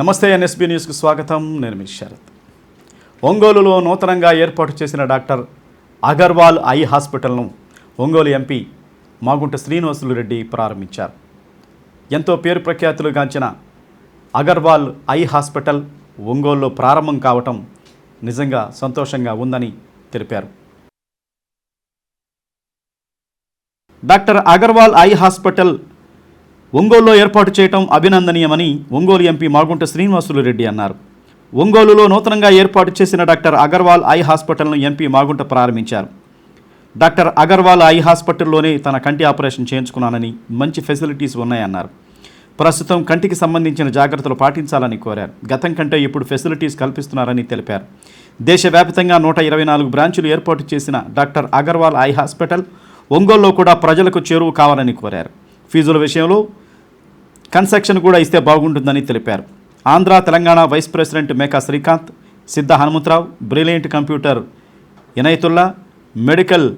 నమస్తే ఎన్ఎస్బి న్యూస్కు స్వాగతం. నేను మీ శరత్. ఒంగోలులో నూతనంగా ఏర్పాటు చేసిన డాక్టర్ అగర్వాల్ ఐ హాస్పిటల్ను ఒంగోలు ఎంపీ మాగుంట శ్రీనివాసులు రెడ్డి ప్రారంభించారు. ఎంతో పేరు ప్రఖ్యాతులు గాంచిన అగర్వాల్ ఐ హాస్పిటల్ ఒంగోలులో ప్రారంభం కావటం నిజంగా సంతోషంగా ఉందని తెలిపారు. డాక్టర్ అగర్వాల్ ఐ హాస్పిటల్ ఒంగోలులో ఏర్పాటు చేయటం అభినందనీయమని ఒంగోలు ఎంపీ మాగుంట శ్రీనివాసులు రెడ్డి అన్నారు. ఒంగోలులో నూతనంగా ఏర్పాటు చేసిన డాక్టర్ అగర్వాల్ ఐ హాస్పిటల్ను ఎంపీ మాగుంట ప్రారంభించారు. డాక్టర్ అగర్వాల్ ఐ హాస్పిటల్లోనే తన కంటి ఆపరేషన్ చేయించుకున్నానని మంచి ఫెసిలిటీస్ ఉన్నాయన్నారు. ప్రస్తుతం కంటికి సంబంధించిన జాగ్రత్తలు పాటించాలని కోరారు. గతం కంటే ఇప్పుడు ఫెసిలిటీస్ కల్పిస్తున్నారని తెలిపారు. దేశవ్యాప్తంగా నూట ఇరవై నాలుగు బ్రాంచులు ఏర్పాటు చేసిన డాక్టర్ అగర్వాల్ ఐ హాస్పిటల్ ఒంగోలులో కూడా ప్రజలకు చేరువు కావాలని కోరారు. ఫీజుల విషయంలో కన్సెక్షన్ కూడా ఇస్తే బాగుంటుందని తెలిపారు. Andhra Telangana vice president Meka Srikanth Siddha Hanumantharao brilliant computer Inayatullah medical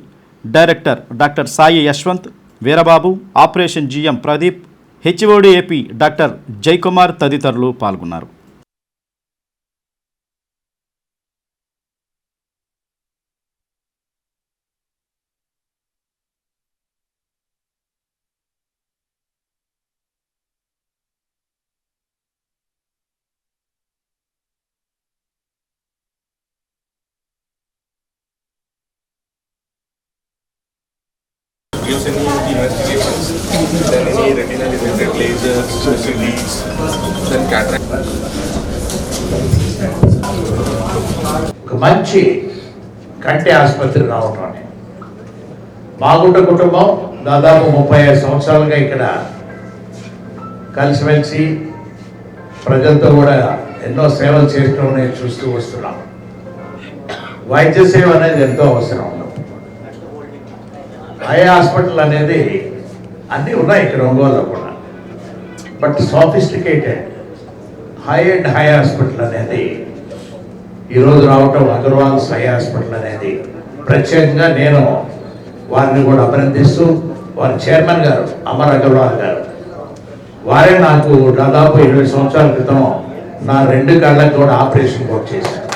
director doctor Sai Yashwant Veerababu operation GM Pradeep HOD AP doctor Jayakumar తదితరులు పాల్గొన్నారు. Gives any investigations, then any retina related lasers, surgeries, then cataract. ఒక మంచి కంటి ఆసుపత్రి రావటం అని మాగుంట కుటుంబం దాదాపు ముప్పై ఐదు సంవత్సరాలుగా ఇక్కడ కలిసిమెలిసి ప్రజలతో కూడా ఎన్నో సేవలు చేయటం నేను చూస్తూ వస్తున్నాం. వైద్య సేవ అనేది ఎంతో అవసరం. ఐ హాస్పిటల్ అనేది అన్నీ ఉన్నాయి ఇక్కడ ఒంగోలులో కూడా. But sophisticated eye and eye hospital అనేది ఈరోజు రావటం అగర్వాల్స్ హై హాస్పిటల్ అనేది. ప్రత్యేకంగా నేను వారిని కూడా అభినందిస్తూ వారి చైర్మన్ గారు అమర్ అగర్వాల్ గారు. వారే నాకు దాదాపు ఇరవై సంవత్సరాల క్రితం నా రెండు కళ్ళకు కూడా ఆపరేషన్ కూడా చేశారు.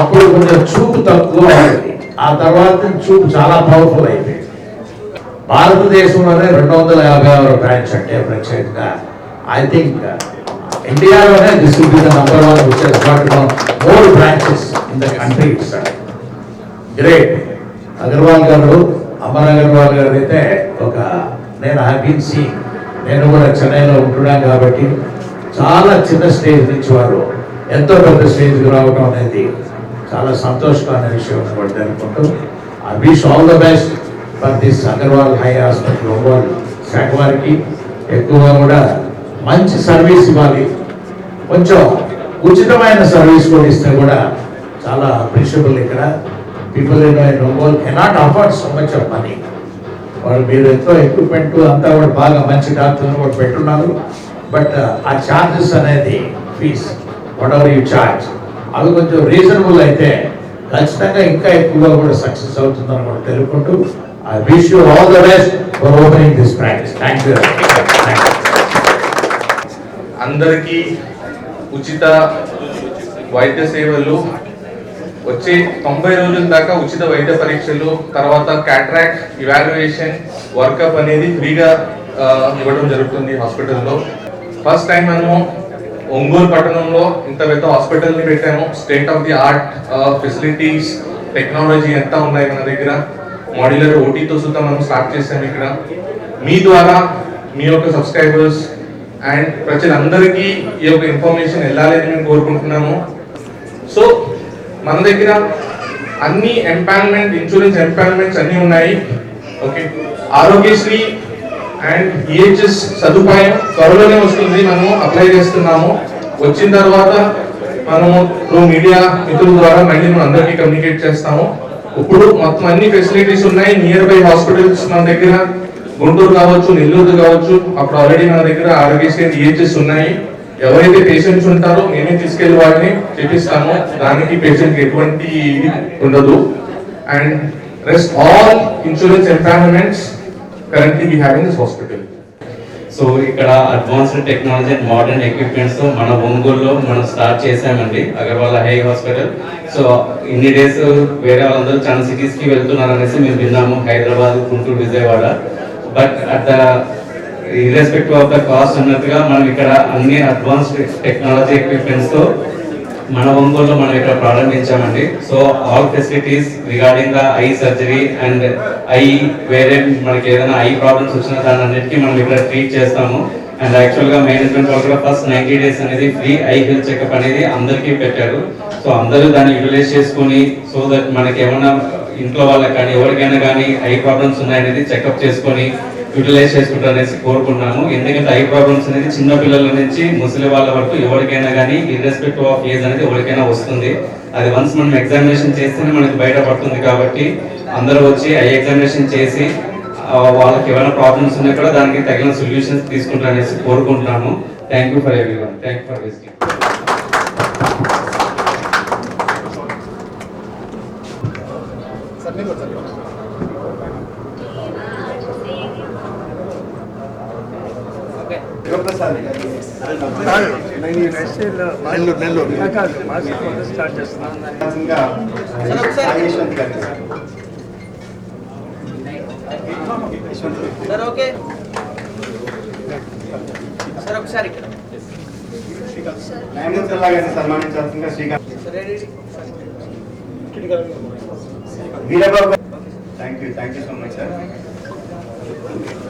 అప్పుడు కొంచెం చూపు తక్కువ ఉండేది. ఆ తర్వాత చూపు చాలా పవర్ఫుల్ అయిపోయింది. భారతదేశంలోనే రెండు వందల యాభై ఆరు బ్రాంచ్ అంటే ప్రత్యేకంగా ఐ థింక్ ఇండియాలోనే this will be the number one which he's got more branches in the country great Agarwal garu Amar Agarwal గారు అయితే ఒక నేను హ్యావ్ బీన్ సీ నేను కూడా చెన్నైలో ఉంటున్నాను కాబట్టి చాలా చిన్న స్టేజ్ నుంచి వారు ఎంతో పెద్ద స్టేజ్కి రావడం అనేది చాలా సంతోషకరమైన విషయం అని అనుకుంటూ I wish all the best for this Agarwal eye hospital Ongole శాఖ వారికి ఎక్కువగా కూడా మంచి సర్వీస్ ఇవ్వాలి. కొంచెం ఉచితమైన సర్వీస్ కూడా ఇస్తే కూడా చాలా అప్రిషియబుల్ ఇక్కడ. People in Ongole cannot afford so much of money వాళ్ళు మీరు ఎంతో ఎక్విప్మెంట్ అంతా కూడా బాగా మంచి డాక్టర్లు కూడా పెట్టున్నారు. బట్ uh, ఆ ఛార్జెస్ అనేది fees whatever you charge అవి కొంచెం రీజనబుల్ అయితే ఖచ్చితంగా ఇంకా ఎక్కువగా కూడా సక్సెస్ అవుతుందని కూడా తెలుపుకుంటూ I wish you all the best for opening this practice thank you అందరికీ ఉచిత వైద్య సేవలు. వచ్చే తొంభై రోజుల దాకా ఉచిత వైద్య పరీక్షలు తర్వాత క్యాట్రాక్ట్ ఇవాల్యుయేషన్ వర్కప్ అనేది ఫ్రీగా ఇవ్వడం జరుగుతుంది హాస్పిటల్లో. ఫస్ట్ టైం మనము ఒంగోలు పట్టణంలో ఇంత పెద్ద హాస్పిటల్ని పెట్టాము. State of the art facilities technology ఎంత ఉన్నాయి మన దగ్గర? మాడ్యులర్ ఓటీతో సుతా మనం స్టార్ట్ చేసాము ఇక్కడ. మీ ద్వారా మీ యొక్క సబ్స్క్రైబర్స్ అండ్ ప్రజలందరికీ ఈ యొక్క ఇన్ఫర్మేషన్ వెళ్ళాలని మేము కోరుకుంటున్నాము. సో మన దగ్గర అన్ని ఎంపానల్మెంట్ ఇన్సూరెన్స్ ఎంపానల్మెంట్స్ అన్నీ ఉన్నాయి. ఓకే ఆరోగ్యశ్రీ అండ్ ఈహెచ్ఎస్ సదుపాయం త్వరలోనే వస్తుంది. మనము అప్లై చేస్తున్నాము. వచ్చిన తర్వాత మనము త్రూ మీడియా మిత్రుల ద్వారా మళ్ళీ మనం అందరికీ కమ్యూనికేట్ చేస్తాము. ఇప్పుడు మొత్తం అన్ని ఫెసిలిటీస్ ఉన్నాయి. నియర్ బై హాస్పిటల్స్ మన దగ్గర గుంటూరు కావచ్చు నెల్లూరు కావచ్చు అప్పుడు ఆల్రెడీ మన దగ్గర ఆరోగ్యశ్రీ ఈహెచ్ఎస్ ఉన్నాయి. ఎవరైతే పేషెంట్స్ ఉంటారో మేమే తీసుకెళ్ళి వాళ్ళని చేపిస్తాము. దానికి పేషెంట్ ఎటువంటి ఉండదు. And rest all insurance empanelments currently we have in this hospital. So ఇక్కడ అడ్వాన్స్డ్ టెక్నాలజీ అండ్ మోడర్న్ ఎక్విప్మెంట్స్తో మన ఒంగోలులో మనం స్టార్ట్ చేసామండి అగర్వాల్ హై హాస్పిటల్ సో ఇన్ని డేస్ వేరే వాళ్ళందరూ చాలా సిటీస్కి వెళ్తున్నారు అనేసి మేము విన్నాము Hyderabad Guntur Vijayawada but at the irrespective of the cost అన్నట్టుగా మనం ఇక్కడ అన్ని అడ్వాన్స్డ్ టెక్నాలజీ ఎక్విప్మెంట్స్తో మన ఒంగోలులో మనం ఇక్కడ ప్రారంభించామండి. So all facilities regarding the eye surgery and eye వేరే మనకి ఏదైనా ఐ ప్రాబ్లమ్స్ వచ్చినా దాని అన్నిటికీ మనం ఇక్కడ ట్రీట్ చేస్తాము. అండ్ యాక్చువల్గా మేనేజ్మెంట్ వాళ్ళు కూడా ఫస్ట్ నైన్టీ డేస్ అనేది ఫ్రీ ఐ హెల్త్ చెకప్ అనేది అందరికీ పెట్టారు. సో అందరూ దాన్ని యూటిలైజ్ చేసుకొని సో దట్ మనకి ఏమైనా ఇంట్లో వాళ్ళకి కానీ ఎవరికైనా కానీ ఐ ప్రాబ్లమ్స్ ఉన్నాయనేది చెకప్ చేసుకొని యూటిలైజ్ చేసుకుంటారు అనేసి ఎందుకంటే ఐ ప్రాబ్లమ్స్ అనేది చిన్న పిల్లల నుంచి ముసలి వాళ్ళ వరకు ఎవరికైనా కానీ ఇర్రెస్పెక్టివ్ ఆఫ్ ఏజ్ అనేది ఎవరికైనా వస్తుంది. అది వన్స్ మనం ఎగ్జామినేషన్ చేస్తేనే మనకి బయటపడుతుంది కాబట్టి అందరూ వచ్చి ఐ ఎగ్జామినేషన్ చేసి వాళ్ళకి ఏమైనా ప్రాబ్లమ్స్ ఉన్నా కూడా దానికి తగిన సొల్యూషన్స్ తీసుకుంటారనేసి కోరుకుంటున్నాము. Thank you for everyone thank you for visiting Nellore Nellore. Start చేస్తున్నాను ఓకే. సార్ ఒకసారి సన్మానించాల్సిందిగా Srikanth. Veerababu thank you thank you so much sir